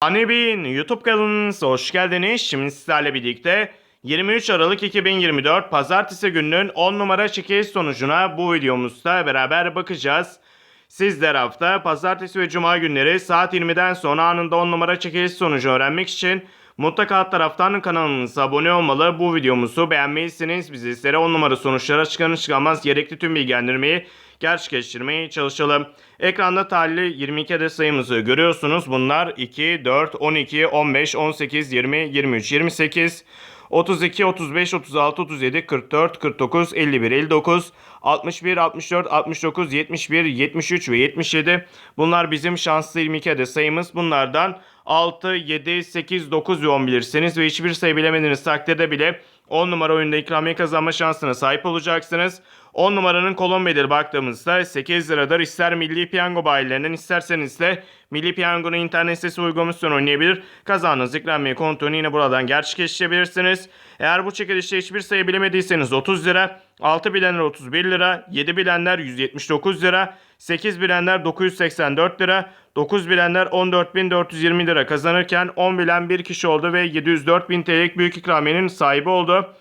Anibin YouTube kanalınıza hoş geldiniz. Şimdi sizlerle birlikte 23 Aralık 2024 Pazartesi gününün 10 numara çekiliş sonucuna bu videomuzda beraber bakacağız. Sizler hafta Pazartesi ve Cuma günleri saat 20'den sonra anında 10 numara çekiliş sonucu öğrenmek için mutlaka alt taraftan kanalımıza abone olmalı. Bu videomuzu beğenmelisiniz. Biz sizlere 10 numara sonuçlara çıkanı çıkamaz gerekli tüm bilgilendirmeyi gerçekleştirmeye çalışalım. Ekranda talihli 22 adet sayımızı görüyorsunuz. Bunlar 2, 4, 12, 15, 18, 20, 23, 28, 32, 35, 36, 37, 44, 49, 51, 59, 61, 64, 69, 71, 73 ve 77. Bunlar bizim şanslı 22 adet sayımız. Bunlardan 6, 7, 8, 9 ve 10 bilirsiniz ve hiçbir sayı bilemediğiniz takdirde bile 10 numara oyunda ikramiye kazanma şansına sahip olacaksınız. 10 numaranın kolon bedeli baktığımızda 8 liradır. İster Milli Piyango bayilerinden isterseniz de Milli Piyango'nun internet sitesi uygulamasını oynayabilir. Kazandığınız ikramiye kontrolünü yine buradan gerçekleştirebilirsiniz. Eğer bu çekilişte hiçbir sayı bilemediyseniz 30 lira, 6 bilenler 31 lira, 7 bilenler 179 lira, 8 bilenler 984 lira, 9 bilenler 14.420 lira kazanırken 10 bilen bir kişi oldu ve 704.000 TL'lik büyük ikramiyenin sahibi oldu.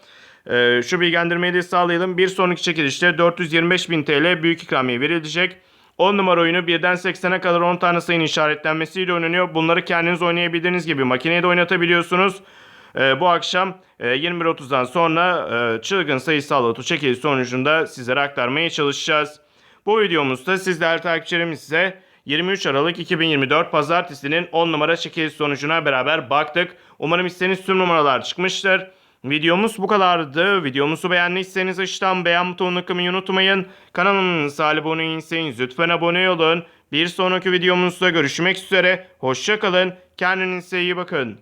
Ee, şu bilgilendirmeyi de sağlayalım. Bir sonraki çekilişte 425.000 TL büyük ikramiye verilecek. 10 numara oyunu 1'den 80'e kadar 10 tane sayının işaretlenmesiyle oynanıyor. Bunları kendiniz oynayabildiğiniz gibi makineye de oynatabiliyorsunuz. Ee, bu akşam e, 21.30'dan sonra e, çılgın sayısal loto çekiliş sonucunda sizlere aktarmaya çalışacağız. Bu videomuzda sizler takipçilerimiz ise 23 Aralık 2024 Pazartesi'nin 10 numara çekiliş sonucuna beraber baktık. Umarım istediğiniz tüm numaralar çıkmıştır. Videomuz bu kadardı. Videomuzu beğendiyseniz aşağıdan beğen butonuna kılmayı unutmayın. Kanalımıza abone değilseniz lütfen abone olun. Bir sonraki videomuzda görüşmek üzere. Hoşçakalın. Kendinize iyi bakın.